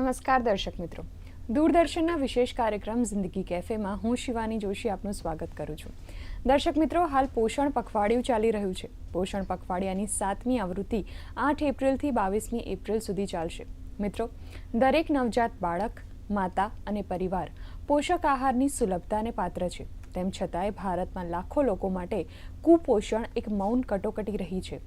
નમસ્કાર દર્શક મિત્રો. દૂરદર્શનના વિશેષ કાર્યક્રમ જિંદગી કેફેમાં હું શિવાની જોશી આપનું સ્વાગત કરું છું. દર્શક મિત્રો, હાલ પોષણ પખવાડિયું ચાલી રહ્યું છે. પોષણ પખવાડિયાની સાતમી આવૃત્તિ આઠ એપ્રિલથી બાવીસમી એપ્રિલ સુધી ચાલશે. મિત્રો, દરેક નવજાત બાળક, માતા અને પરિવાર પોષક આહારની સુલભતાને પાત્ર છે. તેમ છતાંય ભારતમાં લાખો લોકો માટે કુપોષણ એક મૌન કટોકટી રહી છે.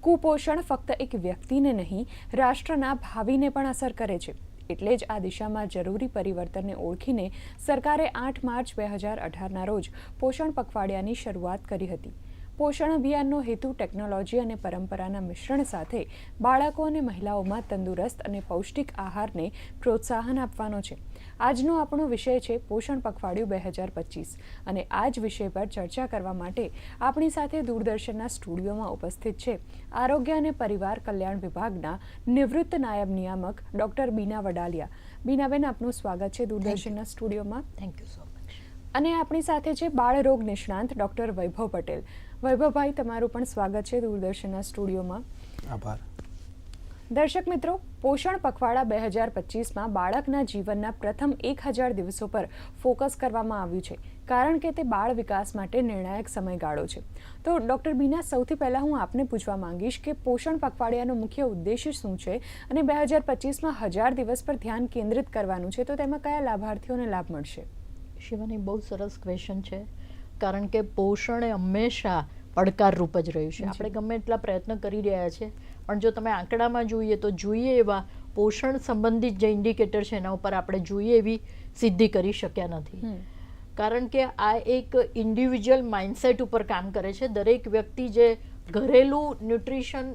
કુપોષણ ફક્ત એક વ્યક્તિને નહીં, રાષ્ટ્રના ભાવિને પણ અસર કરે છે. એટલે જ આ દિશામાં જરૂરી પરિવર્તનને ઓળખીને સરકારે આઠ માર્ચ બે હજાર અઢારના રોજ પોષણ પખવાડિયાની શરૂઆત કરી હતી. પોષણ અભિયાનનો હેતુ ટેકનોલોજી અને પરંપરાના મિશ્રણ સાથે બાળકો અને મહિલાઓમાં તંદુરસ્ત અને પૌષ્ટિક આહારને પ્રોત્સાહન આપવાનો છે. આજનો આપણો વિષય છે પોષણ પખવાડિયું બે હજાર પચીસ અને આ જ વિષય પર ચર્ચા કરવા માટે આપણી સાથે દૂરદર્શનના સ્ટુડિયોમાં ઉપસ્થિત છે આરોગ્ય અને પરિવાર કલ્યાણ વિભાગના નિવૃત્ત નાયબ નિયામક ડોક્ટર બીના વડાલિયા. બીનાબેન આપનું સ્વાગત છે દૂરદર્શનના સ્ટુડિયોમાં. થેન્ક યુ સો મચ અને આપણી સાથે છે બાળ રોગ નિષ્ણાંત ડોક્ટર વૈભવ પટેલ. વૈભવભાઈ તમારું પણ સ્વાગત છે દૂરદર્શનના સ્ટુડિયોમાં. આભાર. દર્શક મિત્રો, પોષણ પખવાડા બે હજાર પચીસમાં બાળકના જીવનના પ્રથમ એક હજાર દિવસો પર ફોકસ કરવામાં આવ્યું છે, કારણ કે તે બાળ વિકાસ માટે નિર્ણાયક સમયગાળો છે. તો ડૉક્ટર બીના, સૌથી પહેલાં હું આપને પૂછવા માંગીશ કે પોષણ પખવાડિયાનો મુખ્ય ઉદ્દેશ્ય શું છે અને બે હજાર પચીસમાં હજાર દિવસ પર ધ્યાન કેન્દ્રિત કરવાનું છે, તો તેમાં કયા લાભાર્થીઓને લાભ મળશે? શિવાની બહુ સરસ ક્વેશ્ચન છે, કારણ કે પોષણ હંમેશા પડકારરૂપ જ રહ્યું છે. આપણે ગમે એટલા પ્રયત્ન કરી રહ્યા છે પણ જો તમે આંકડામાં જોઈએ તો જોઈએ એવા પોષણ સંબંધિત જે ઇન્ડિકેટર છે એના ઉપર આપણે જોઈએ એવી સિદ્ધિ કરી શક્યા નથી. કારણ કે આ એક ઇન્ડિવિજ્યુઅલ માઇન્ડસેટ ઉપર કામ કરે છે. દરેક વ્યક્તિ જે ઘરેલું ન્યુટ્રિશન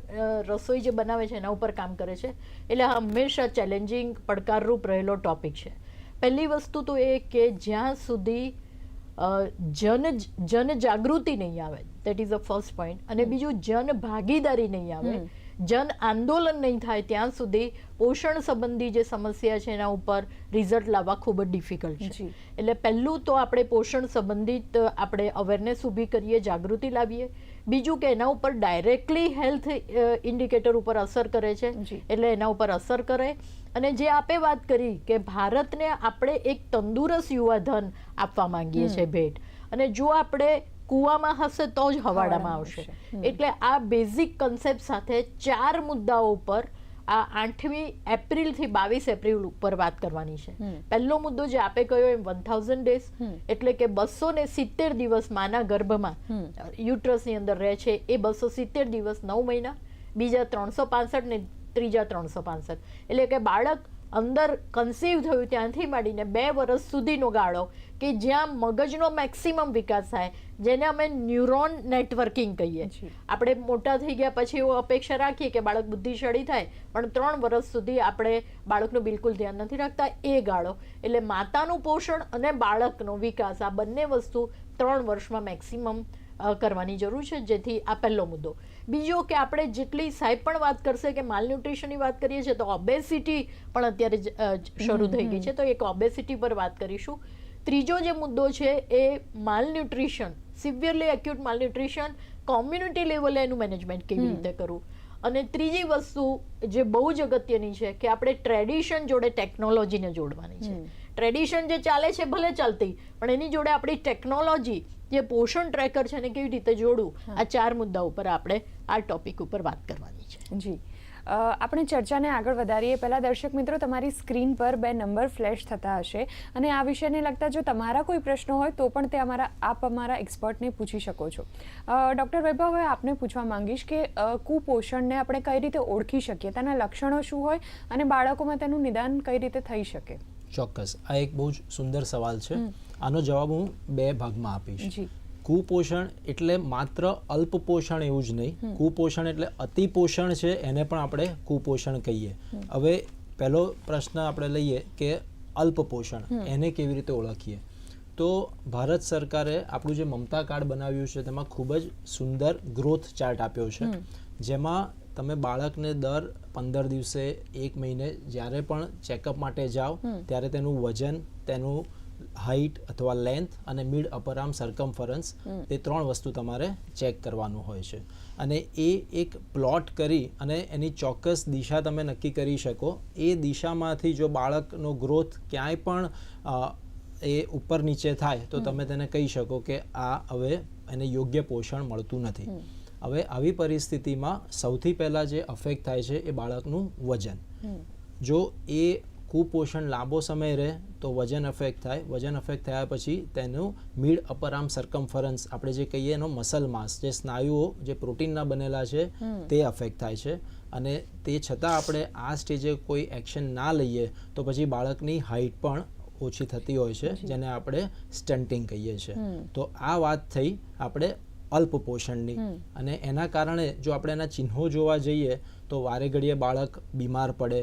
રસોઈ જે બનાવે છે એના ઉપર કામ કરે છે. એટલે આ હંમેશા ચેલેન્જિંગ પડકારરૂપ રહેલો ટોપિક છે. પહેલી વસ્તુ તો એ કે જ્યાં સુધી જન જનજાગૃતિ નહીં આવે that is a first point અને બીજું જન ભાગીદારી નહીં આવે. જન આંદોલન નહીં થાય ત્યાં સુધી પોષણ સંબંધી જે સમસ્યા છે એના ઉપર રિઝલ્ટ લાવવા ખૂબ જ ડિફિકલ્ટ છે. એટલે પહેલું તો આપણે પોષણ સંબંધિત આપણે અવેરનેસ ઊભી કરીએ જાગૃતિ લાવીએ. બીજું કે એના ઉપર ડાયરેક્ટલી હેલ્થ ઇન્ડિકેટર ઉપર અસર કરે છે. એટલે એના ઉપર અસર કરે. અને જે આપે વાત કરી કે ભારતને આપણે એક તંદુરસ્ત યુવાધન આપવા માંગીએ છીએ ભેટ. અને જો આપણે કૂવામાં હશે તો જ હવાડામાં આવશે. એટલે આ બેઝિક કન્સેપ્ટ સાથે ચાર મુદ્દાઓ ઉપર આ આઠમી એપ્રિલથી બાવીસ એપ્રિલ ઉપર વાત કરવાની છે. પહેલો મુદ્દો જે આપે કહ્યો એમ વન થાઉઝન્ડ ડેઝ એટલે કે બસો ને સિત્તેર દિવસ માના ગર્ભમાં. યુટ્રસ યુટ્રસની અંદર રહે છે. એ બસો સિત્તેર દિવસ નવ મહિના. બીજા ત્રણસો પાસઠ ને ત્રીજા ત્રણસો પાસઠ. એટલે કે બાળક અંદર કન્સીવ થયું ત્યાંથી માંડીને બે વર્ષ સુધીનો ગાળો કે જ્યાં મગજનો મેક્સિમમ વિકાસ થાય જેને અમે ન્યુરોન નેટવર્કિંગ કહીએ. છીએ આપણે મોટા થઈ ગયા પછી એવો અપેક્ષા રાખીએ કે બાળક બુદ્ધિશાળી થાય પણ ત્રણ વર્ષ સુધી આપણે બાળકનું બિલકુલ ધ્યાન નથી રાખતા એ ગાળો. એટલે માતાનું પોષણ અને બાળકનો વિકાસ આ બંને વસ્તુ ત્રણ વર્ષમાં મેક્સિમમ કરવાની જરૂર છે જેથી આ પહેલો મુદ્દો. બીજો કે આપણે જેટલી સાહેબ પણ વાત કરશે કે માલન્યુટ્રિશનની વાત કરીએ છીએ તો ઓબેસિટી પણ અત્યારે શરૂ થઈ ગઈ છે. તો એક ઓબેસિટી પર વાત કરીશું. ત્રીજો જે મુદ્દો છે એ malnutrition severely acute malnutrition community લેવલે એનું મેનેજમેન્ટ કેવી રીતે કરવું? અને ત્રીજી વસ્તુ જે બહુ જ અગત્યની છે કે આપણે ટ્રેડિશન જોડે ટેકનોલોજીને જોડવાની છે. ટ્રેડિશન જે ચાલે છે ભલે ચાલતી પણ એની જોડે આપણી ટેકનોલોજી જે પોષણ ટ્રેકર છે એને કેવી રીતે જોડવું આ ચાર મુદ્દા ઉપર આપણે આ ટોપિક ઉપર વાત કરવાની છે. જી. આપણે ચર્ચાને આગળ વધારીએ. પહેલાં દર્શક મિત્રો તમારી સ્ક્રીન પર બે નંબર ફ્લેશ થતા હશે અને આ વિષયને લગતા જો તમારા કોઈ પ્રશ્નો હોય તો પણ તે અમારા આપ અમારા એક્સપર્ટને પૂછી શકો છો. ડૉક્ટર વૈભવ હવે આપને પૂછવા માંગીશ કે કુપોષણને આપણે કઈ રીતે ઓળખી શકીએ? તેના લક્ષણો શું હોય અને બાળકોમાં તેનું નિદાન કઈ રીતે થઈ શકે? ચોક્કસ. આ એક બહુ જ સુંદર સવાલ છે. આનો જવાબ હું બે ભાગમાં આપીશ. કુપોષણ એટલે માત્ર અલ્પ પોષણ એવું જ નહીં. કુપોષણ એટલે અતિ પોષણ છે એને પણ આપણે કુપોષણ કહીએ. હવે પહેલો પ્રશ્ન આપણે લઈએ કે અલ્પ પોષણ એને કેવી રીતે ઓળખીએ? તો ભારત સરકારે આપણું જે મમતા કાર્ડ બનાવ્યું છે તેમાં ખૂબ જ સુંદર ગ્રોથ ચાર્ટ આપ્યો છે. જેમાં તમે બાળકને દર પંદર દિવસે એક મહિને જ્યારે પણ ચેકઅપ માટે જાઓ ત્યારે તેનું વજન તેનું હાઇટ અથવા લેન્થ અને મિડ અપર આર્મ સરકમફરન્સ તે ત્રણ વસ્તુ તમારે ચેક કરવાનું હોય છે. અને એ એક પ્લોટ કરી અને એની ચોક્કસ દિશા તમે નક્કી કરી શકો. એ દિશામાંથી જો બાળકનો ગ્રોથ ક્યાંય પણ એ ઉપર નીચે થાય તો તમે તેને કહી શકો કે આ હવે એને યોગ્ય પોષણ મળતું નથી. હવે આવી પરિસ્થિતિમાં સૌથી પહેલાં જે અફેક્ટ થાય છે એ બાળકનું વજન. જો એ કુપોષણ લાંબો સમય રહે તો વજન અફેક્ટ થાય. વજન અફેક્ટ થયા પછી તેનું મિડ અપર આર્મ સરકમફરન્સ આપણે જે કહીએ એનો મસલ માસ જે સ્નાયુઓ જે પ્રોટીનના બનેલા છે તે અફેક્ટ થાય છે. અને તે છતાં આપણે આ સ્ટેજે કોઈ એક્શન ના લઈએ તો પછી બાળકની હાઇટ પણ ઓછી થતી હોય છે જેને આપણે સ્ટન્ટિંગ કહીએ છીએ. તો આ વાત થઈ. આપણે અલ્પ પોષણની. અને એના કારણે જો આપણે એના ચિહ્નો જોવા જઈએ તો વારે ઘડીએ બાળક બીમાર પડે.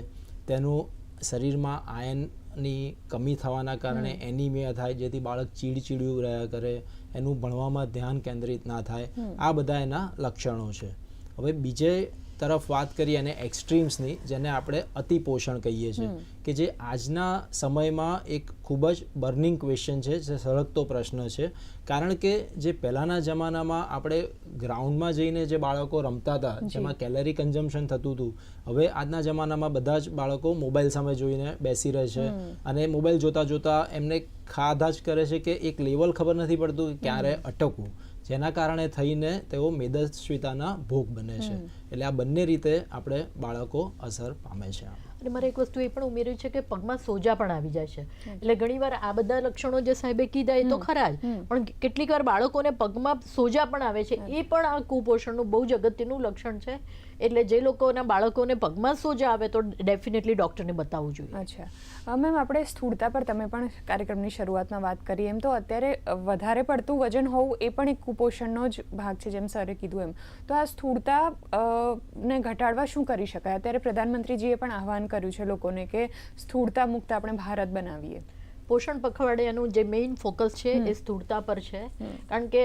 તેનું શરીરમાં આયનની કમી થવાના કારણે એનિમિયા થાય જેથી બાળક ચીડચીડિયું રહ્યા કરે એનું ભણવામાં ધ્યાન કેન્દ્રિત ના થાય. આ બધા એના લક્ષણો છે. હવે બીજે તરફ વાત કરીએ અને એક્સ્ટ્રીમ્સની જેને આપણે અતિપોષણ કહીએ છીએ કે જે આજના સમયમાં એક ખૂબ જ બર્નિંગ ક્વેશ્ચન છે જે સળગતો પ્રશ્ન છે. કારણ કે જે પહેલાંના જમાનામાં આપણે ગ્રાઉન્ડમાં જઈને જે બાળકો રમતા હતા જેમાં કેલરી કન્ઝમ્પશન થતું હતું હવે આજના જમાનામાં બધા જ બાળકો મોબાઈલ સામે જોઈને બેસી રહે છે અને મોબાઈલ જોતા જોતા એમને ખાધા જ કરે છે કે એક લેવલ ખબર નથી પડતું કે ક્યારે અટકવું. જેના કારણે થઈને તેઓ મેદસ્વીતાના ભોગ બને છે. એટલે આ બંને રીતે આપણે બાળકો અસર પામે છે અને મારે એક વસ્તુ એ પણ ઉમેર્યું છે કે પગમાં સોજા પણ આવી જાય છે. એટલે ઘણીવાર આ બધા લક્ષણો જે સાહેબે કીધા એ તો ખરા જ પણ કેટલીક વાર બાળકોને પગમાં સોજા પણ આવે છે. એ પણ આ કુપોષણનું બહુ જ અગત્યનું લક્ષણ છે. એટલે જે લોકોના બાળકોને પગમાં સોજા આવે તો ડેફિનેટલી ડોક્ટરને બતાવવું જોઈએ. અચ્છા. મેમ આપણે સ્થૂળતા પર તમે પણ કાર્યક્રમની શરૂઆતમાં વાત કરી એમ. તો અત્યારે વધારે પડતું વજન હોવું એ પણ એક કુપોષણનો જ ભાગ છે જેમ સરે કીધું એમ. તો આ સ્થૂળતા ને ઘટાડવા શું કરી શકાય? અત્યારે પ્રધાનમંત્રીજીએ પણ આહવાન કર્યું છે લોકોને કે સ્થૂળતા મુક્ત આપણે ભારત બનાવીએ. પોષણ પખવાડિયાનું જે મેઇન ફોકસ છે એ સ્થૂળતા પર છે. કારણ કે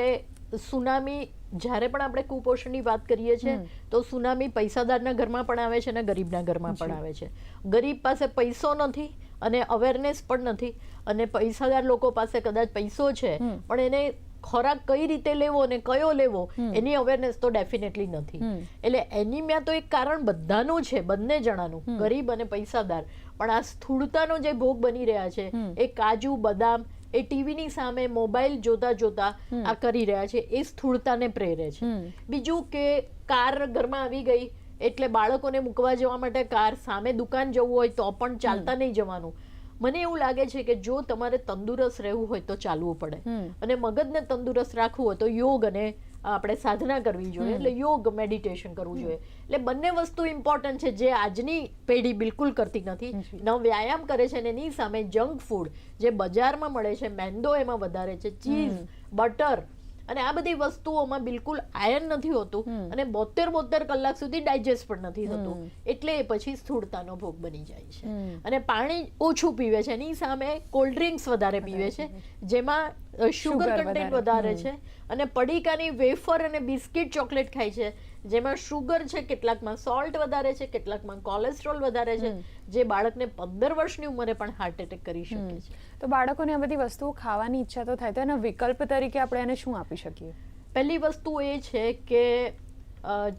સુનામી જ્યારે પણ આપણે કુપોષણની વાત કરીએ છીએ તો સુનામી પૈસાદારના ઘરમાં પણ આવે છે અને ગરીબના ઘરમાં પણ આવે છે. ગરીબ પાસે પૈસો નથી અને અવેરનેસ પણ નથી. અને પૈસાદાર લોકો પાસે કદાચ પૈસો છે પણ એને ખોરાક કઈ રીતે લેવો અને કયો લેવો એની અવેરનેસ તો ડેફિનેટલી નથી. એટલે એનિમિયા તો એક કારણ બધાનું છે બંને જણાનું ગરીબ અને પૈસાદાર. પણ આ સ્થૂળતાનો જે ભોગ બની રહ્યા છે એ કાજુ બદામ એ ટીવીની સામે મોબાઈલ જોતા જોતા આ કરી રહ્યા છે. એ સ્થૂળતાને પ્રેરે છે. બીજું કે કાર ઘરમાં આવી ગઈ એટલે બાળકોને મૂકવા જવા માટે કાર સામે દુકાન જવું હોય તો પણ ચાલતા નહીં જવાનું. મને એવું લાગે છે કે જો તમારે તંદુરસ્ત રહેવું હોય તો ચાલવું પડે. અને મગજને તંદુરસ્ત રાખવું હોય તો યોગ અને આપણે સાધના કરવી જોઈએ એટલે યોગ મેડિટેશન કરવું જોઈએ. એટલે બંને વસ્તુ ઇમ્પોર્ટન્ટ છે જે આજની પેઢી બિલકુલ કરતી નથી. ન વ્યાયામ કરે છે અને એની સામે જંક ફૂડ જે બજારમાં મળે છે મેંદો એમાં વધારે છે ચીઝ બટર અને આ બધી વસ્તુઓમાં બિલકુલ આયન નથી હોતું અને બોતેર બોતેર કલાક સુધી ડાયજેસ્ટ પણ નથી થતું. એટલે એ પછી સ્થૂળતાનો ભોગ બની જાય છે. અને પાણી ઓછું પીવે છે. એની સામે કોલ્ડ ડ્રિંક્સ વધારે પીવે છે. જેમાં શુગર કન્ટેન્ટ. વધારે. છે. અને પડીકાની વેફર અને બિસ્કિટ ચોકલેટ ખાય છે. જેમાં શુગર છે કેટલાકમાં સોલ્ટ વધારે છે કેટલાકમાં કોલેસ્ટ્રોલ વધારે છે જે બાળકને પંદર વર્ષની ઉંમરે પણ હાર્ટ એટેક કરી શકે છે. તો બાળકોને આ બધી વસ્તુઓ ખાવાની ઈચ્છા તો થાય તો એના વિકલ્પ તરીકે આપણે એને શું આપી શકીએ? પહેલી વસ્તુ એ છે કે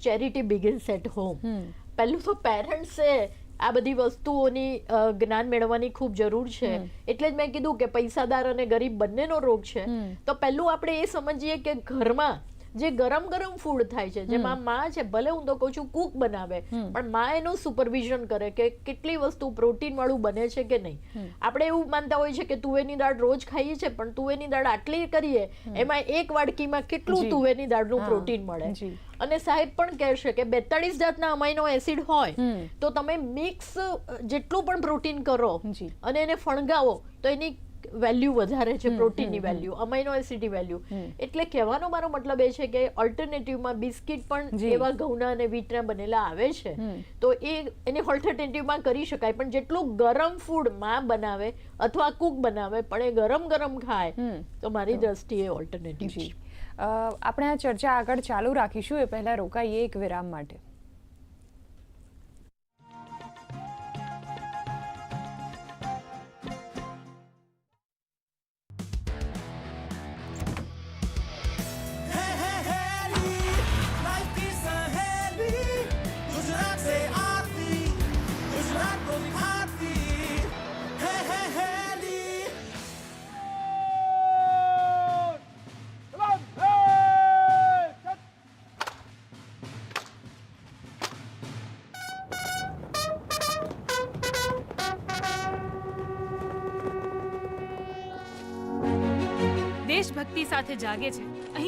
ચેરિટી બિગિન્સ એટ હોમ. પહેલું તો પેરેન્ટ્સે આ બધી વસ્તુઓની જ્ઞાન મેળવવાની ખૂબ જરૂર છે. એટલે જ મેં કીધું કે પૈસાદાર અને ગરીબ બંનેનો રોગ છે. તો પહેલું આપણે એ સમજીએ કે ઘરમાં જે ગરમ ગરમ ફૂડ થાય છે જેમાં માં છે ભલે હું તો કહું છું કુક બનાવે પણ માં એનું સુપરવિઝન કરે કે કેટલી વસ્તુ પ્રોટીન વાળું બને છે કે નહીં. આપણે એવું માનતા હોય છે કે તુવેરની દાળ રોજ ખાઈએ છીએ પણ તુવેરની દાળ આટલી કરીએ એમાં એક વાડકીમાં કેટલું. તુવેરની દાળનું પ્રોટીન મળે. અને સાહેબ પણ કહેશે કે બેતાળીસ જાતના અમાઇનો એસિડ હોય તો તમે મિક્સ જેટલું પણ પ્રોટીન કરો અને એને ફણગાવો તો એની વેલ્યુ વધારે છે પ્રોટીનની વેલ્યુ અમાઇનો એસિડની વેલ્યુ એટલે કહેવાનો મારો મતલબ એ છે કે ઓલ્ટરનેટિવમાં બિસ્કિટ પણ. એવા ઘઉંના અને વીટના બનેલા આવે છે. તો એ એને ઓલ્ટરનેટિવમાં કરી શકાય પણ જેટલું ગરમ ફૂડમાં બનાવે અથવા કુક બનાવે પણ એ ગરમ ગરમ ખાય તો મારી દ્રષ્ટિએ ઓલ્ટરનેટિવ છે. આપણે આ ચર્ચા આગળ ચાલુ રાખીશું. એ પહેલા રોકાઈએ એક વિરામ માટે.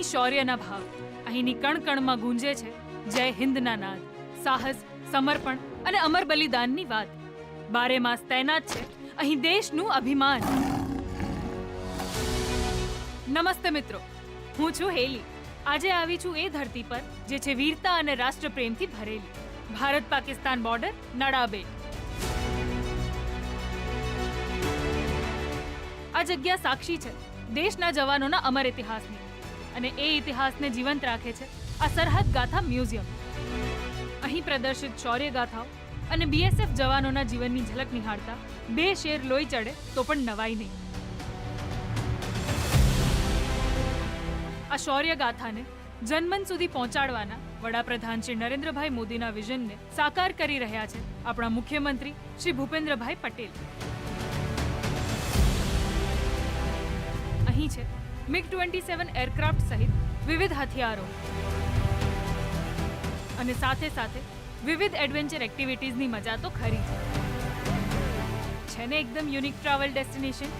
શૌર્યના ભાવ. અહીંની કણકણમાં ગુંજે છે જય હિન્દના નાદ, સાહસ, સમર્પણ અને અમર બલિદાનની વાત. બારે માસ તૈનાત છે અહીં દેશનું અભિમાન. નમસ્તે મિત્રો, હું છું હેલી. આજે આવી છું એ ધરતી પર જે છે વીરતા અને રાષ્ટ્રપ્રેમથી ભરેલી. ભારત પાકિસ્તાન બોર્ડર નડાબે આ જગ્યા સાક્ષી છે દેશના જવાનોના અમર ઇતિહાસની. અને એ ઇતિહાસને જીવંત રાખે છે. આ સરહદ ગાથા મ્યુઝિયમ. અહીં પ્રદર્શિત શૌર્ય ગાથાઓ અને બીએસએફ જવાનોના જીવનની ઝલક નિહાળતા બે શેર લોહી ચડે તો પણ નવાઈ નહીં. આ શૌર્ય ગાથાને જનમન સુધી પહોંચાડવાના વડાપ્રધાન શ્રી નરેન્દ્રભાઈ મોદીના વિઝનને સાકાર કરી રહ્યા છે આપણા મુખ્યમંત્રી શ્રી ભૂપેન્દ્રભાઈ પટેલ. અહીં છે મિગ ટ્વેન્ટી સેવન એરક્રાફ્ટ સહિત વિવિધ હથિયારો અને સાથે સાથે વિવિધ એડવેન્ચર એક્ટિવિટીઝની મજા તો ખરી છે ને એકદમ unique travel destination?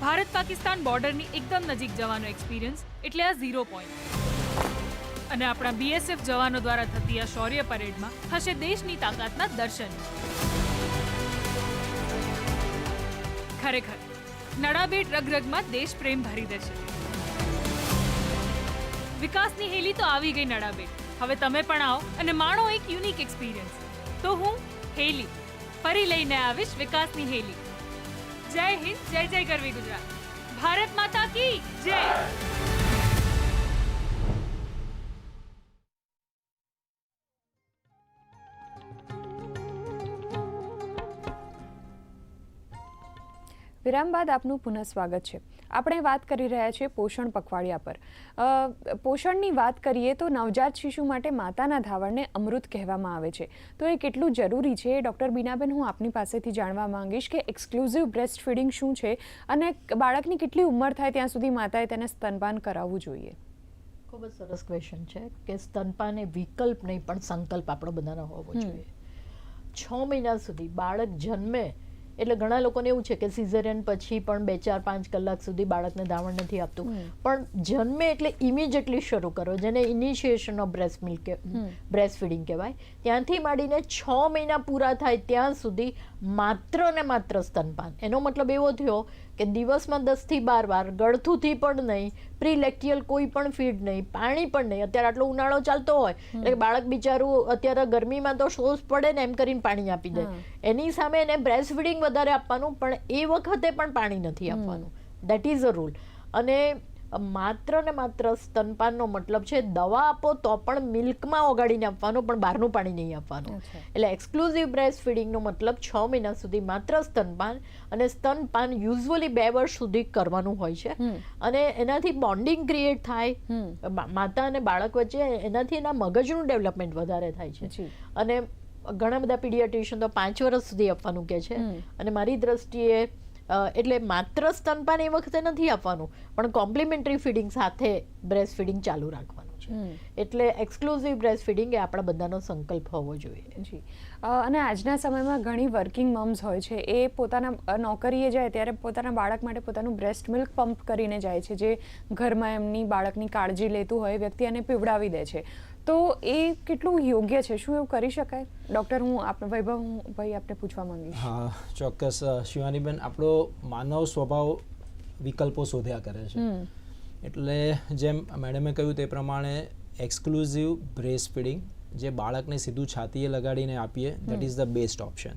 Bharat Pakistan બોર્ડરની એકદમ નજીક જવાનો એક્સપિરિયન્સ એટલે આ ઝીરો પોઈન્ટ. અને આપણા બીએસએફ જવાનો દ્વારા થતી આ શૌર્ય પરેડમાં થશે દેશની તાકાતના દર્શન. ખરેખર, નડાબેટ રગરગમાં દેશ પ્રેમ ભરી દેશે. વિકાસની હેલી તો આવી ગઈ નડાબે હવે તમે પણ આવો અને માણો એક યુનિક એક્સપિરિયન્સ. તો હું હેલી. ફરી લઈને આવીશ વિકાસની હેલી. જય હિન્દ, જય જય ગરવી ગુજરાત. ભારત માતા કી જય. વિરામ બાદ આપનું પુનઃ સ્વાગત છે. આપણે વાત કરી રહ્યા છીએ પોષણ પખવાડિયા પર. પોષણની વાત કરીએ તો નવજાત શિશુ માટે માતાના ધાવણને અમૃત કહેવામાં આવે છે. તો એ કેટલું જરૂરી છે? ડૉક્ટર બીનાબેન હું આપની પાસેથી જાણવા માંગીશ કે એક્સક્લુઝિવ બ્રેસ્ટ ફીડિંગ શું છે અને બાળકની કેટલી ઉંમર થાય ત્યાં સુધી માતાએ તેને સ્તનપાન કરાવવું જોઈએ? ખૂબ જ સરસ ક્વેશ્ચન છે કે સ્તનપાન એ વિકલ્પ નહીં પણ સંકલ્પ આપણો બધાનો હોવો જોઈએ. છ મહિના સુધી બાળક જન્મે એટલે ઘણા લોકોને એવું છે કે સિઝેરિયન પછી પણ બે ચાર પાંચ કલાક સુધી બાળકને ધાવણ નથી આપતું. પણ જન્મે એટલે ઇમિડિયેટલી શરૂ કરો જેને initiation of breast milk breast feeding કહેવાય. ત્યાંથી માંડીને છ મહિના પૂરા થાય ત્યાં સુધી માત્ર ને માત્ર સ્તનપાન. એનો મતલબ એવો થયો કે દિવસમાં દસથી બાર વાર ગળથુથી પણ નહીં પ્રિલેક્ટિયલ કોઈ પણ ફીડ નહીં પાણી પણ નહીં. અત્યારે આટલો ઉનાળો ચાલતો હોય એટલે બાળક બિચારું અત્યારે ગરમીમાં તો શોષ પડે ને એમ કરીને પાણી આપી દે. એની સામે એને બ્રેસ્ટ ફીડિંગ વધારે આપવાનું પણ એ વખતે પણ પાણી નથી આપવાનું. દેટ ઇઝ અ રૂલ અને માત્ર ને માત્ર સ્તનપાનનો મતલબ છે દવા આપો તો પણ મિલ્કમાં ઓગાળીને આપવાનું પણ બહારનું પાણી નહીં આપવાનું. એટલે એક્સક્લુઝિવ બ્રેસ્ટ ફીડિંગનો મતલબ છ મહિના સુધી માત્ર સ્તનપાન અને સ્તનપાન યુઝ્યુઅલી બે વર્ષ સુધી કરવાનું હોય છે. અને એનાથી બોન્ડિંગ ક્રિએટ થાય. માતા અને બાળક વચ્ચે એનાથી એના મગજનું ડેવલપમેન્ટ વધારે થાય છે. અને ઘણા બધા પીડિયાટ્રિશિયન તો પાંચ વર્ષ સુધી આપવાનું કે છે. અને મારી દ્રષ્ટિએ એટલે માત્ર સ્તનપાન એ વખતે નથી આપવાનું પણ કોમ્પ્લિમેન્ટરી ફીડિંગ સાથે બ્રેસ્ટ ફીડિંગ ચાલુ રાખવાનું છે. એટલે એક્સક્લુઝિવ બ્રેસ્ટ ફીડિંગ એ આપણા બધાનો સંકલ્પ હોવો જોઈએ. જી. અને આજના સમયમાં ઘણી વર્કિંગ મમ્સ હોય છે એ પોતાના નોકરીએ જાય ત્યારે પોતાના બાળક માટે પોતાનું બ્રેસ્ટ મિલ્ક પંપ કરીને જાય છે જે ઘરમાં એમની બાળકની કાળજી લેતું હોય વ્યક્તિ એને પીવડાવી દે છે. તો એ કેટલું યોગ્ય છે? શું એવું કરી શકાય? ડૉક્ટર હું આપણે વૈભવ હું ભાઈ આપને પૂછવા માંગીશ. હા ચોક્કસ શિવાનીબેન આપણો માનવ સ્વભાવ વિકલ્પો શોધ્યા કરે છે. એટલે જેમ મેડમે કહ્યું તે પ્રમાણે એક્સક્લુઝિવ બ્રેસ્ટ ફીડિંગ જે બાળકને સીધું છાતીએ લગાડીને આપીએ that is the best option.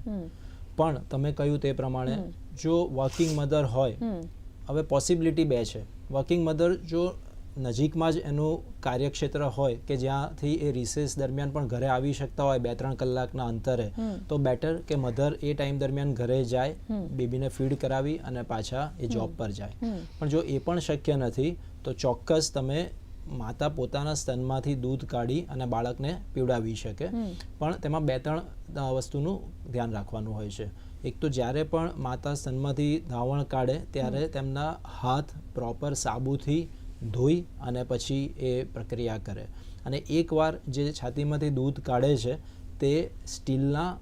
પણ તમે કહ્યું તે પ્રમાણે જો વર્કિંગ મધર હોય હવે પોસિબિલિટી બે છે. વર્કિંગ મધર જો નજીકમાં જ એનું કાર્યક્ષેત્ર હોય કે જ્યાંથી એ રિસેસ દરમિયાન પણ ઘરે આવી શકતા હોય બે ત્રણ કલાકના અંતરે તો બેટર કે મધર એ ટાઈમ દરમિયાન ઘરે જાય બેબીને ફીડ કરાવી અને પાછા એ જોબ પર જાય. પણ જો એ પણ શક્ય નથી તો ચોક્કસ તમે માતા પોતાના સ્તનમાંથી દૂધ કાઢી અને બાળકને પીવડાવી શકે. પણ તેમાં બે ત્રણ વસ્તુનું ધ્યાન રાખવાનું હોય છે. એક તો જ્યારે પણ માતા સ્તનમાંથી ધાવણ કાઢે ત્યારે તેમના હાથ પ્રોપર સાબુથી ધોઈ અને પછી એ પ્રક્રિયા કરે. અને એકવાર જે છાતીમાંથી દૂધ કાઢે છે તે સ્ટીલના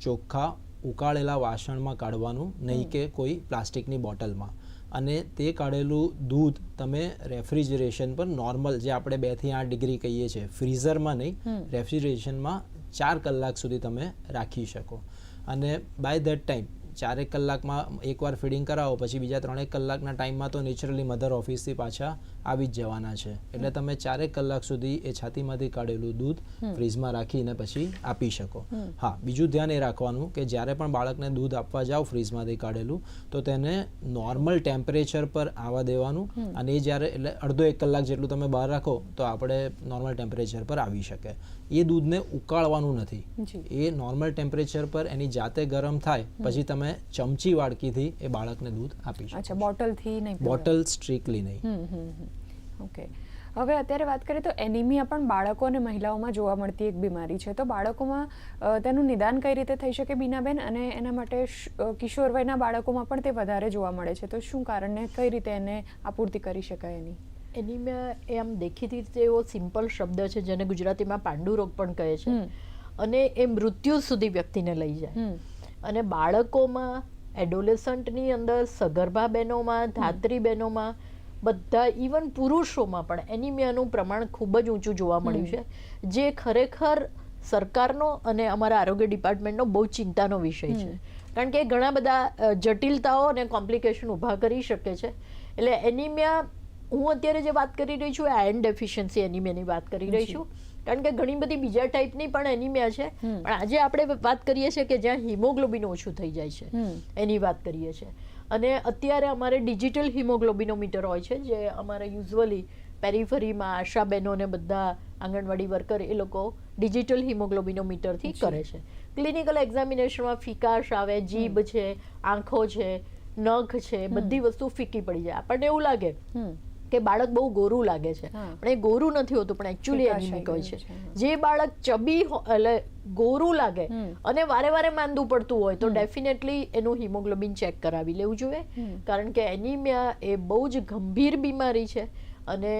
ચોખ્ખા ઉકાળેલા વાસણમાં કાઢવાનું નહીં કે કોઈ પ્લાસ્ટિકની બોટલમાં. અને તે કાઢેલું દૂધ તમે રેફ્રિજરેશન પર નોર્મલ જે આપણે બેથી આઠ ડિગ્રી કહીએ છીએ ફ્રીઝરમાં નહીં રેફ્રિજરેશનમાં ચાર કલાક સુધી તમે રાખી શકો. અને બાય ધેટ ટાઈમ ચારેક કલાકમાં એકવાર ફીડિંગ કરાવો પછી બીજા ત્રણેક કલાકના ટાઈમમાં તો નેચરલી મધર ઓફિસથી પાછા આવી જ જવાના છે. એટલે તમે ચારેક કલાક સુધી એ છાતીમાંથી કાઢેલું દૂધ ફ્રીજમાં રાખીને પછી આપી શકો. હા બીજું ધ્યાન એ રાખવાનું કે જ્યારે પણ બાળકને દૂધ આપવા જાઓ ફ્રીજમાંથી કાઢેલું તો તેને નોર્મલ ટેમ્પરેચર પર આવવા દેવાનું અને એ જ્યારે એટલે અડધો એક કલાક જેટલું તમે બહાર રાખો તો આપણે નોર્મલ ટેમ્પરેચર પર આવી શકે. એ દૂધને ઉકાળવાનું નથી. એ નોર્મલ ટેમ્પરેચર પર એની જાતે ગરમ થાય પછી તમે ચમચી વાડકીથી એ બાળકને દૂધ આપી શકો અચ્છા બોટલથી નહીં બોટલ સ્ટ્રીકલી નહીં. ઓકે હવે અત્યારે વાત કરીએ તો એનિમિયા પણ બાળકો અને મહિલાઓમાં જોવા મળતી એક બીમારી છે. તો બાળકોમાં તેનું નિદાન કઈ રીતે થઈ શકે બીનાબેન? અને એના માટે કિશોર વયના બાળકોમાં પણ તે વધારે જોવા મળે છે. તો શું કારણને કઈ રીતે એને આપૂર્તિ કરી શકાય એની? એનિમિયા એ આમ દેખીતી રીતે એવો સિમ્પલ શબ્દ છે જેને ગુજરાતીમાં પાંડુરોગ પણ કહે છે. અને એ મૃત્યુ સુધી વ્યક્તિને લઈ જાય. અને બાળકોમાં એડોલેસન્ટની અંદર સગર્ભા બહેનોમાં ધાત્રી બહેનોમાં બધા ઇવન પુરુષોમાં પણ એનિમિયાનું પ્રમાણ ખૂબ જ ઊંચું જોવા મળ્યું છે. જે ખરેખર સરકારનો અને અમારા આરોગ્ય ડિપાર્ટમેન્ટનો બહુ ચિંતાનો વિષય છે. કારણ કે ઘણા બધા જટિલતાઓ અને કોમ્પ્લિકેશન ઊભા કરી શકે છે. એટલે એનિમિયા હું અત્યારે જે વાત કરી રહી છું આયર્ન ડેફિશિયન્સી એનિમિયાની વાત કરી રહી છું. કારણ કે ઘણી બધી બીજા ટાઈપની પણ એનિમિયા છે. પણ આજે આપણે વાત કરીએ છીએ કે જ્યાં હિમોગ્લોબિન ઓછું થઈ જાય છે. એની વાત કરીએ છીએ. અને અત્યારે અમારે ડિજિટલ હિમોગ્લોબિનોમીટર હોય છે જે અમારે યુઝવલી પેરીફરીમાં આશા બહેનોને બધા આંગણવાડી વર્કર એ લોકો ડિજિટલ હિમોગ્લોબિનોમીટરથી કરે છે. ક્લિનિકલ એક્ઝામિનેશનમાં ફિકાશ આવે જીભ છે આંખો છે નખ છે બધી વસ્તુ ફીકી પડી જાય. આપણને એવું લાગે કે બાળક બહુ ગોરું લાગે છે. પણ એ ગોરું નથી હોતું પણ એકચ્યુઅલી એનિમિક હોય છે, જે બાળક ચબી એટલે ગોરું લાગે અને વારે વારે માંદું પડતું હોય તો ડેફિનેટલી એનું હિમોગ્લોબિન ચેક કરાવી લેવું જોઈએ. કારણ કે એનિમિયા એ બહુ જ ગંભીર બીમારી છે અને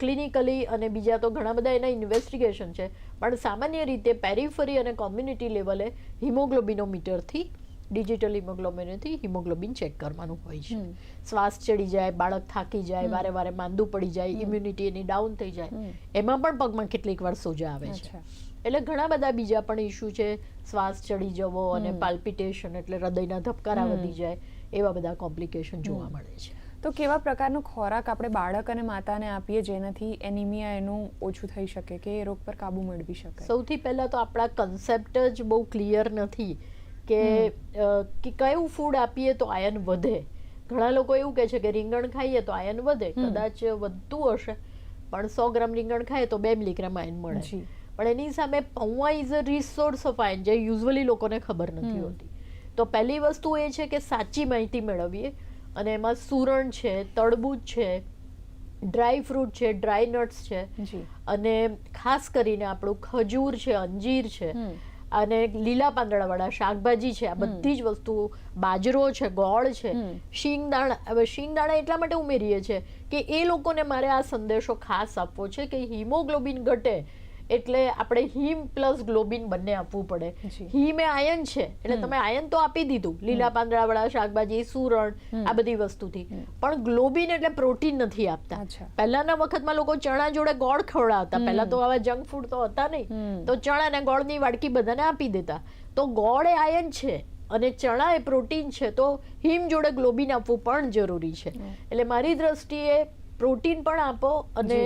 ક્લિનિકલી અને બીજા તો ઘણા બધા એના ઇન્વેસ્ટિગેશન છે. પણ સામાન્ય રીતે પેરીફરી અને કોમ્યુનિટી લેવલે હિમોગ્લોબિનોમીટરથી ડિજિટલ હિમોગ્લોબિનથી હિમોગ્લોબિન ચેક કરવાનું હોય છે. શ્વાસ ચડી જાય બાળક થાકી જાય વારે વારે માંદું પડી જાય ઇમ્યુનિટી એની ડાઉન થઈ જાય. એમાં પણ પગમાં કેટલીક વાર સોજા આવે છે. એટલે ઘણા બધા બીજા પણ ઇશ્યુ છે. શ્વાસ ચડી જવો અને પાલ્પિટેશન એટલે હૃદયના ધબકારા વધી જાય એવા બધા કોમ્પ્લિકેશન જોવા મળે છે. તો કેવા પ્રકારનો ખોરાક આપણે બાળક અને માતાને આપીએ જેનાથી એનિમિયા એનું ઓછું થઈ શકે કે એ રોગ પર કાબુ મેળવી શકે સૌથી પહેલા તો આપણા કન્સેપ્ટ જ બહુ ક્લિયર નથી. કે કે કયું ફૂડ આપીએ તો આયન વધે. ઘણા લોકો એવું કહે છે કે રીંગણ ખાઈએ તો આયન વધે. કદાચ વધતું હશે પણ સો ગ્રામ રીંગણ ખાઈએ તો બે મિલીગ્રામ આયન મળે. પણ એની સામે poha is a resource of iron જે યુઝવલી લોકોને ખબર નથી હોતી. તો પહેલી વસ્તુ એ છે કે સાચી માહિતી મેળવીએ અને એમાં સુરણ છે તડબૂચ છે ડ્રાય ફ્રૂટ છે ડ્રાય નટ્સ છે. અને ખાસ કરીને આપણું ખજૂર છે અંજીર છે. અને લીલા પાંદડાવાળા શાકભાજી છે આ બધી જ વસ્તુ બાજરો છે ગોળ છે. શિંગદાણા હવે શિંગદાણા એટલા માટે ઉમેરીએ છે કે એ લોકોને મારે આ સંદેશો ખાસ આપવો છે કે હિમોગ્લોબિન ઘટે એટલે આપણે હિમ પ્લસ ગ્લોબિન બંને આપવું પડે. હિમ એ આયન છે એટલે તમે આયન તો આપી દીધું. લીલા પાંદડાવાળા શાકભાજી સુરણ આ બધી વસ્તુથી. પણ ગ્લોબિન એટલે પ્રોટીન નથી આપતા. પહેલાના વખતમાં લોકો ચણા જોડે ગોળ ખવડાવતા. પહેલા તો આવા જંક ફૂડ તો હતા નહીં. તો ચણા ને ગોળની વાડકી બધાને આપી દેતા. તો ગોળ એ આયન છે અને ચણા એ પ્રોટીન છે તો હિમ જોડે ગ્લોબિન આપવું પણ જરૂરી છે. એટલે મારી દ્રષ્ટિએ પ્રોટીન પણ આપો અને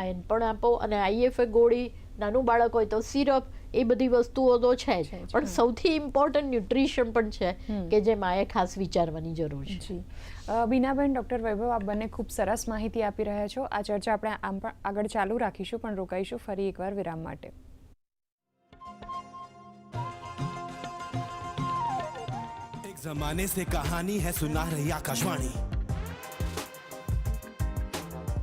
આયન પણ આપો અને આઈએફએ ગોળી નાનું બાળક હોય તો સિરપ એ બધી વસ્તુઓ તો છે જ છે જ, પણ સૌથી ઇમ્પોર્ટન્ટ ન્યુટ્રિશન પણ છે હમ. કે જે માએ ખાસ વિચારવાની જરૂર છે જી અ, બીનાબેન ડૉક્ટર વૈભવ આપ બંને ખૂબ સરસ માહિતી આપી રહ્યા છો આ ચર્ચા આપણે આમ પણ આગળ ચાલુ રાખીશું પણ રોકાઈશું ફરી એકવાર વિરામ માટે एक जमाने से कहानी है सुना रही आकाशवाणी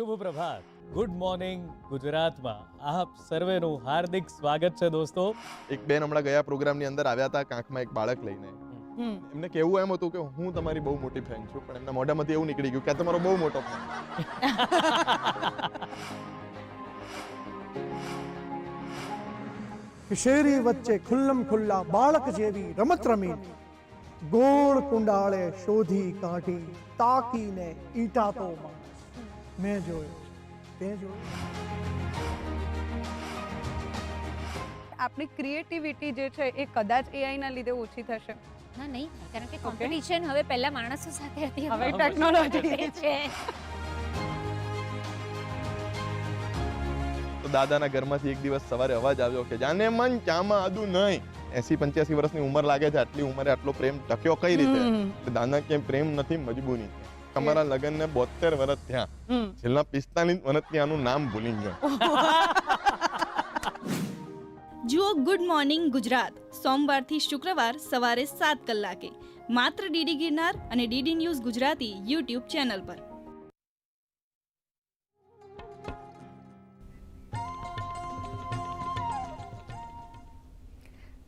શુભ પ્રભાત. ગુડ મોર્નિંગ ગુજરાતમાં. આપ સર્વેનું હાર્દિક સ્વાગત છે દોસ્તો. એક બેન હમણાં ગયા પ્રોગ્રામની અંદર આવ્યા હતા કાંખમાં એક બાળક લઈને. એમને કેવું એમ હતું કે હું તમારી બહુ મોટી ફેન છું પણ એમના મોઢામાંથી એવું નીકળી ગયું કે તમારો બહુ મોટો ફેન શેરી વચ્ચે ખુલ્લમ ખુલ્લા બાળક જેવી રમત રમી. ગોળ કુંડાળે શોધી કાઢી તાકીને ઈટા તો માણસ. મેં જોયો. તે જોયું. આપણી ક્રિએટિવિટી જે છે એ કદાચ એઆઈના લીધે ઓછી થશે. ના નહીં કારણ કે કોમ્પિટિશન હવે પહેલા માણસો સાથે હતી હવે ટેકનોલોજી છે. તો દાદાના ઘરમાંથી એક દિવસ સવારે અવાજ આવ્યો કે જાને મન ચામાં આદુ નહીં. એસી પંચ્યાસી વર્ષની ઉંમર લાગે છે આટલી ઉંમરે આટલો પ્રેમ ટક્યો કઈ રીતે? દાદા કે પ્રેમ નથી મજબૂરી. છે લગ્ન ને બોતેર વર્ષ થયા. છેલ્લા પિસ્તાલીસ વર્ષથી આનું નામ ભૂલી ગયો. જુઓ ગુડ મોર્નિંગ ગુજરાત. સોમવારથી શુક્રવાર સવારે સાત કલાકે. માત્ર ડીડી ગિરનાર અને DD news Gujarati YouTube channel પર.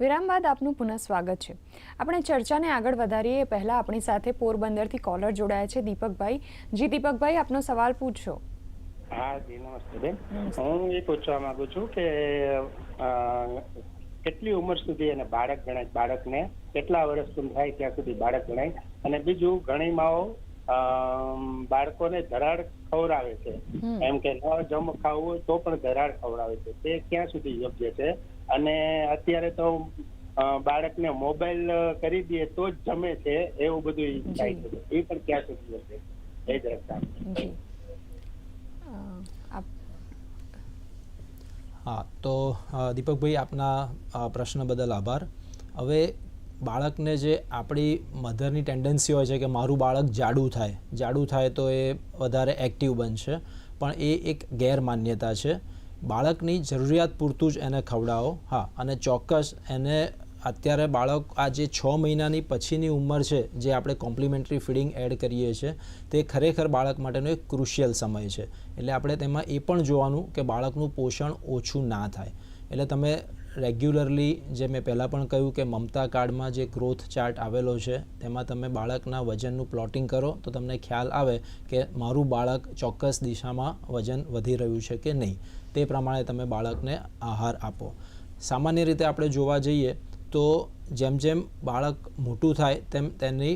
વિરામ બાદ આપનું પુનઃ સ્વાગત છે. આપણે ચર્ચાને આગળ વધારીએ એ પહેલા આપણી સાથે પોરબંદરથી કોલર જોડાયા છે દીપકભાઈ. જી દીપકભાઈ આપનો સવાલ પૂછશો હા જી નમસ્તે બેન. હું એ પૂછવા માંગુ છું કે કેટલી ઉંમર સુધી એને બાળક ગણાય? બાળકને કેટલા વર્ષ થાય ત્યાં સુધી બાળક ગણાય? અને બીજું ઘણી માઓ બાળકોને ધરાડ ખવડાવે છે. એમ કે ન જમ ખાવું તો પણ ધરાડ ખવડાવે છે. તે ક્યાં સુધી યોગ્ય છે? અને અત્યારે તો બાળકને મોબાઈલ કરી દઈએ તો જ જમે છે એવું બધું થાય છે. એ પણ ક્યાં સુધી હશે? એ જ રસ્તા હા તો દીપકભાઈ આપના પ્રશ્ન બદલ આભાર. હવે બાળકને જે આપણી મધરની ટેન્ડન્સી હોય છે કે મારું બાળક જાડું થાય જાડું થાય તો એ વધારે એક્ટિવ બનશે પણ એ એક ગેરમાન્યતા છે. બાળકની જરૂરિયાત પૂરતું જ એને ખવડાવો. હા, અને ચોક્કસ એને અત્યારે બાળક આ જે છ મહિનાની પછીની ઉંમર છે, જે આપણે કોમ્પ્લિમેન્ટરી ફીડિંગ એડ કરીએ છીએ તે ખરેખર બાળક માટેનો એક ક્રુશિયલ સમય છે. એટલે આપણે તેમાં એ પણ જોવાનું કે બાળકનું પોષણ ઓછું ના થાય. એટલે તમે રેગ્યુલરલી જે મેં પહેલાં પણ કહ્યું કે મમતા કાર્ડમાં જે ગ્રોથ ચાર્ટ આવેલો છે, તેમાં તમે બાળકના વજનનું પ્લોટિંગ કરો, તો તમને ખ્યાલ આવે કે મારું બાળક ચોક્કસ દિશામાં વજન વધી રહ્યું છે કે નહીં. તે પ્રમાણે તમે બાળકને આહાર આપો. સામાન્ય રીતે આપણે જોવા જઈએ તો જેમ જેમ બાળક મોટું થાય તેમ તેની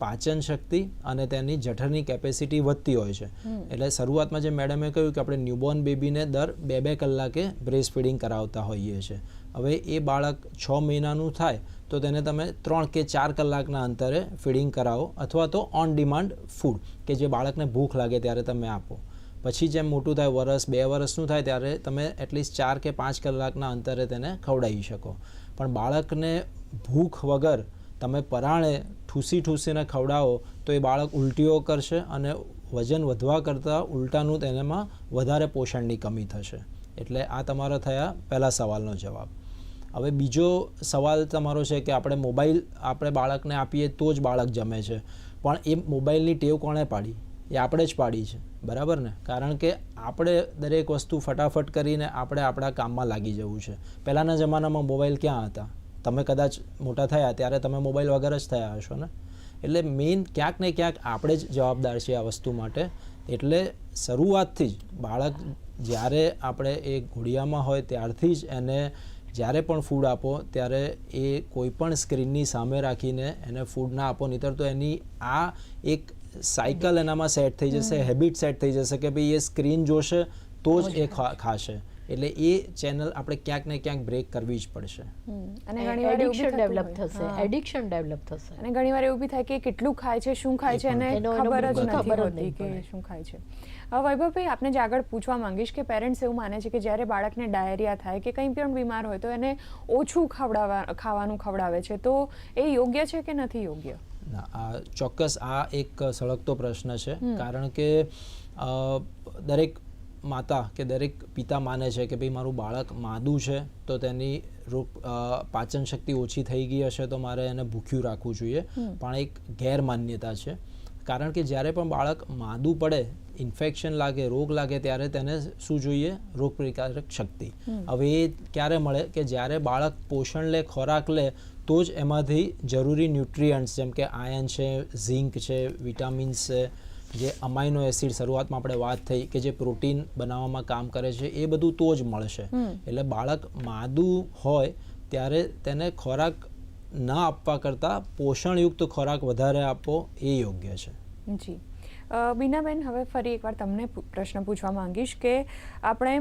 પાચન શક્તિ અને તેની જઠરની કેપેસિટી વધતી હોય છે. એટલે શરૂઆતમાં જે મેડમે કહ્યું કે આપણે ન્યૂબોર્ન બેબીને દર બે બે કલાકે બ્રેસ્ટ ફીડિંગ કરાવતા હોઈએ છીએ હવે એ બાળક છ મહિનાનું થાય તો તેને તમે ત્રણ કે ચાર કલાકના અંતરે ફીડિંગ કરાવો અથવા તો ઓન ડિમાન્ડ ફૂડ કે જે બાળકને ભૂખ લાગે ત્યારે તમે આપો. પછી જેમ મોટું થાય વરસ, બે વરસનું થાય ત્યારે તમે એટલીસ્ટ ચાર કે પાંચ કલાકના અંતરે તેને ખવડાવી શકો. પણ બાળકને ભૂખ વગર તમે પરાણે ઠૂસી ઠૂસીને ખવડાવો તો એ બાળક ઉલટીઓ કરશે અને વજન વધવા કરતાં ઉલટાનું તેનામાં વધારે પોષણની કમી થશે. એટલે આ તમારા થયા પહેલા સવાલનો જવાબ. હવે બીજો સવાલ તમારો છે કે આપણે મોબાઈલ આપણે બાળકને આપીએ તો જ બાળક જમે છે. પણ એ મોબાઈલની ટેવ કોણે પાડી? એ આપણે જ પાડી છે. બરાબર ને? કારણ કે આપણે દરેક વસ્તુ ફટાફટ કરીને આપણે આપણા કામમાં લાગી જવું છે. પહેલાંના જમાનામાં મોબાઈલ ક્યાં હતા? તમે કદાચ મોટા થયા ત્યારે તમે મોબાઈલ વગર જ થયા હશો ને? એટલે મેઇન ક્યાંક ને ક્યાંક આપણે જ જવાબદાર છીએ આ વસ્તુ માટે. એટલે શરૂઆતથી જ બાળક જ્યારે આપણે એ ઘોડિયામાં હોય ત્યારથી જ એને જ્યારે પણ ફૂડ આપો, ત્યારે એ કોઈ પણ સ્ક્રીનની સામે રાખીને એને ફૂડ ના આપો, નહીતર તો એની આ એક સાયકલ એનામાં સેટ થઈ જશે હેબિટ સેટ થઈ જશે કે ભાઈ એ સ્ક્રીન જોશે તો જ એ ખાશે. એટલે એ ચેનલ આપણે ક્યાંક ને ક્યાંક બ્રેક કરવી જ પડશે. અને ઘણીવાર એવું એડિક્શન ડેવલપ થશે. એડિક્શન ડેવલપ થશે. અને ઘણીવાર એવું બી થાય કે કેટલું ખાય છે શું ખાય છે એનો ખબર જ નથી હોતી કે શું ખાય છે. હવે વૈભવભાઈ આપને જ આગળ પૂછવા માંગીશ કે પેરેન્ટ્સ એવું માને છે કે જ્યારે બાળકને ડાયરિયા થાય કે કંઈ પણ બીમાર હોય તો એને ઓછું ખવડાવવા ખાવાનું ખવડાવે છે તો એ યોગ્ય છે કે નથી યોગ્ય? આ ચોક્કસ આ એક સળગતો પ્રશ્ન છે. કારણ કે દરેક માતા કે દરેક પિતા માને છે કે ભાઈ મારું બાળક માદું છે તો તેની રોગ પાચન શક્તિ ઓછી થઈ ગઈ હશે તો મારે એને ભૂખ્યું રાખવું જોઈએ. પણ એક ગેરમાન્યતા છે. કારણ કે જ્યારે પણ બાળક માદું પડે ઇન્ફેક્શન લાગે રોગ લાગે ત્યારે તેને શું જોઈએ? રોગ પ્રતિકારક શક્તિ હવે એ ક્યારે મળે? કે જ્યારે બાળક પોષણ લે ખોરાક લે તો જ એમાંથી જરૂરી ન્યુટ્રિયન્ટ્સ જેમ કે આયન છે ઝિંક છે વિટામિન્સ છે જે અમાઇનો એસિડ શરૂઆતમાં આપણે વાત થઈ કે જે પ્રોટીન બનાવવામાં કામ કરે છે એ બધું તો જ મળશે. એટલે બાળક માદું હોય ત્યારે તેને ખોરાક ના આપવા કરતાં પોષણયુક્ત ખોરાક વધારે આપવો એ યોગ્ય છે. જી. બીનાબેન હવે ફરી એકવાર તમને પ્રશ્ન પૂછવા માંગીશ કે આપણે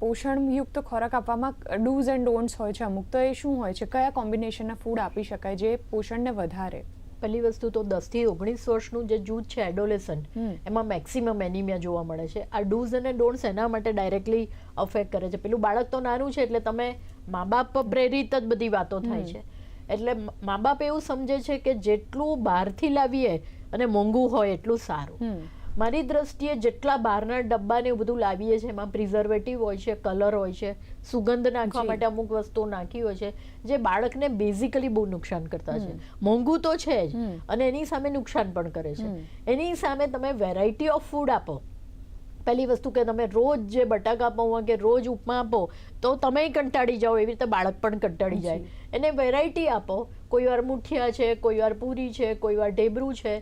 પોષણયુક્ત ખોરાક આપવામાં ડૂઝ એન્ડ ડોન્ટ્સ હોય છે અમુક તો એ શું હોય છે? કયા કોમ્બિનેશનના ફૂડ આપી શકાય જે પોષણને વધારે? પહેલી વસ્તુ તો દસથી ઓગણીસ વર્ષનું જે જૂથ છે એડોલેસન એમાં મેક્સિમમ એનિમિયા જોવા મળે છે. આ ડૂઝ અને ડોન્ટ્સ એના માટે ડાયરેક્ટલી અફેક્ટ કરે છે. પેલું બાળક તો નાનું છે એટલે તમે મા બાપ પ્રેરિત જ બધી વાતો થાય છે. એટલે મા બાપ એવું સમજે છે કે જેટલું બહારથી લાવીએ અને મોંઘું હોય એટલું સારું. મારી દ્રષ્ટિએ જેટલા બહારના ડબ્બા ને એવું બધું લાવીએ છીએ એમાં પ્રિઝર્વેટિવ હોય છે કલર હોય છે સુગંધ નાખવા માટે અમુક વસ્તુઓ નાખી હોય છે જે બાળકને બેઝિકલી બહુ નુકસાન કરતા છે. મોંઘું તો છે જ અને એની સામે નુકસાન પણ કરે છે. એની સામે તમે વેરાયટી ઓફ ફૂડ આપો. પહેલી વસ્તુ કે તમે રોજ જે બટાકા પૌવા કે રોજ ઉપમા આપો તો તમે કંટાળી જાઓ એવી રીતે બાળક પણ કંટાળી જાય. એને વેરાયટી આપો. કોઈ વાર મુઠિયા છે કોઈ વાર પૂરી છે કોઈ વાર ઢેબરું છે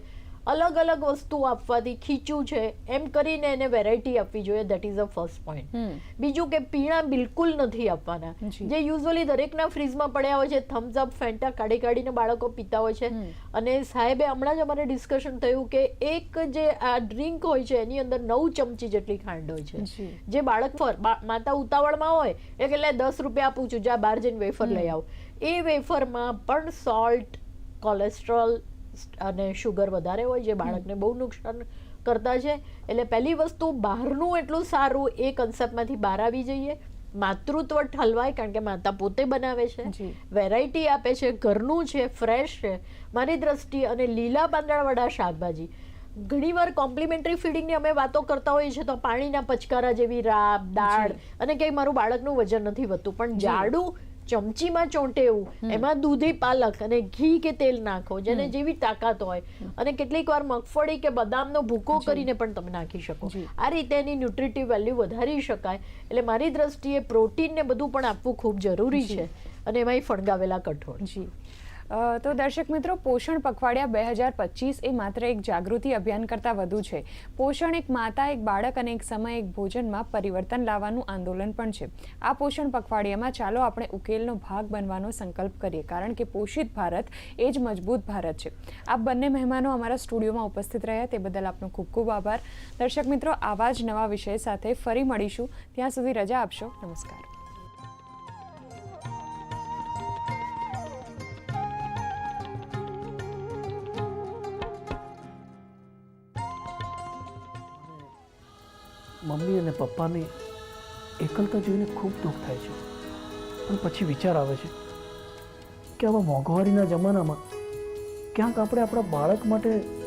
અલગ અલગ વસ્તુ આપવાથી ખીચું છે એમ કરીને એને વેરાયટી આપવી જોઈએ. That is a first point બીજું કે પીણા બિલકુલ નથી આપવાના. જે. યુઝ્યુઅલી દરેકના ફ્રીજમાં પડ્યા હોય છે થમ્સ અપ ફેન્ટા કાઢી કાઢીને બાળકો પીતા હોય છે. અને સાહેબે હમણાં જ અમારે ડિસ્કશન થયું કે એક જે આ ડ્રિંક હોય છે એની અંદર નવ ચમચી જેટલી ખાંડ હોય છે. જે. બાળક પર માતા ઉતાવળમાં હોય એ કે દસ રૂપિયા આપું છું જા બહાર જઈને વેફર લઈ આવો. એ વેફરમાં પણ સોલ્ટ કોલેસ્ટ્રોલ અને શુગર વધારે હોય જે બાળકને બહુ નુકસાન કરતા છે. એટલે પહેલી વસ્તુ બહારનું એટલું સારું એ કન્સેપ્ટમાંથી બહાર આવી જઈએ. માતૃત્વ ઠલવાય કારણ કે માતા પોતે બનાવે છે. વેરાયટી આપે છે ઘરનું છે ફ્રેશ છે. મારી દ્રષ્ટિ અને લીલા પાંદડાવાળા શાકભાજી. ઘણીવાર કોમ્પ્લિમેન્ટરી ફીડિંગની અમે વાતો કરતા હોઈએ છીએ તો પાણીના પચકારા જેવી રાબ દાળ અને કંઈ મારું બાળકનું વજન નથી વધતું. પણ જાડું ચમચીમાં ચોંટે એવું. એમાં દૂધી પાલક અને ઘી કે તેલ નાખો જેને જેવી તાકાત હોય. અને કેટલીક વાર મગફળી કે બદામનો ભૂકો કરીને પણ તમે નાખી શકો. આ રીતે એની ન્યુટ્રિટિવ વેલ્યુ વધારી શકાય. એટલે મારી દ્રષ્ટિએ પ્રોટીન ને બધું પણ આપવું ખૂબ જરૂરી છે. અને એમાંય ફણગાવેલા કઠોળ. જી. તો દર્શક મિત્રો, પોષણ પખવાડિયા બે હજાર પચીસ એ માત્ર એક જાગૃતિ અભિયાન કરતાં વધુ છે. પોષણ એક માતા, એક બાળક અને એક સમય, એક ભોજનમાં પરિવર્તન લાવવાનું આંદોલન પણ છે. આ પોષણ પખવાડિયામાં ચાલો આપણે ઉકેલનો ભાગ બનવાનો સંકલ્પ કરીએ, કારણ કે પોષિત ભારત એ જ મજબૂત ભારત છે. આપ બંને મહેમાનો અમારા સ્ટુડિયોમાં ઉપસ્થિત રહ્યા, તે બદલ આપનો ખૂબ ખૂબ આભાર. દર્શક મિત્રો, આવા જ નવા વિષય સાથે ફરી મળીશું. ત્યાં સુધી રજા આપશો. નમસ્કાર. મમ્મી અને પપ્પાને એકલતા જોઈને ખૂબ દુઃખ થાય છે. પણ પછી વિચાર આવે છે કે આવા મોંઘવારીના જમાનામાં ક્યાંક આપણે આપણા બાળક માટે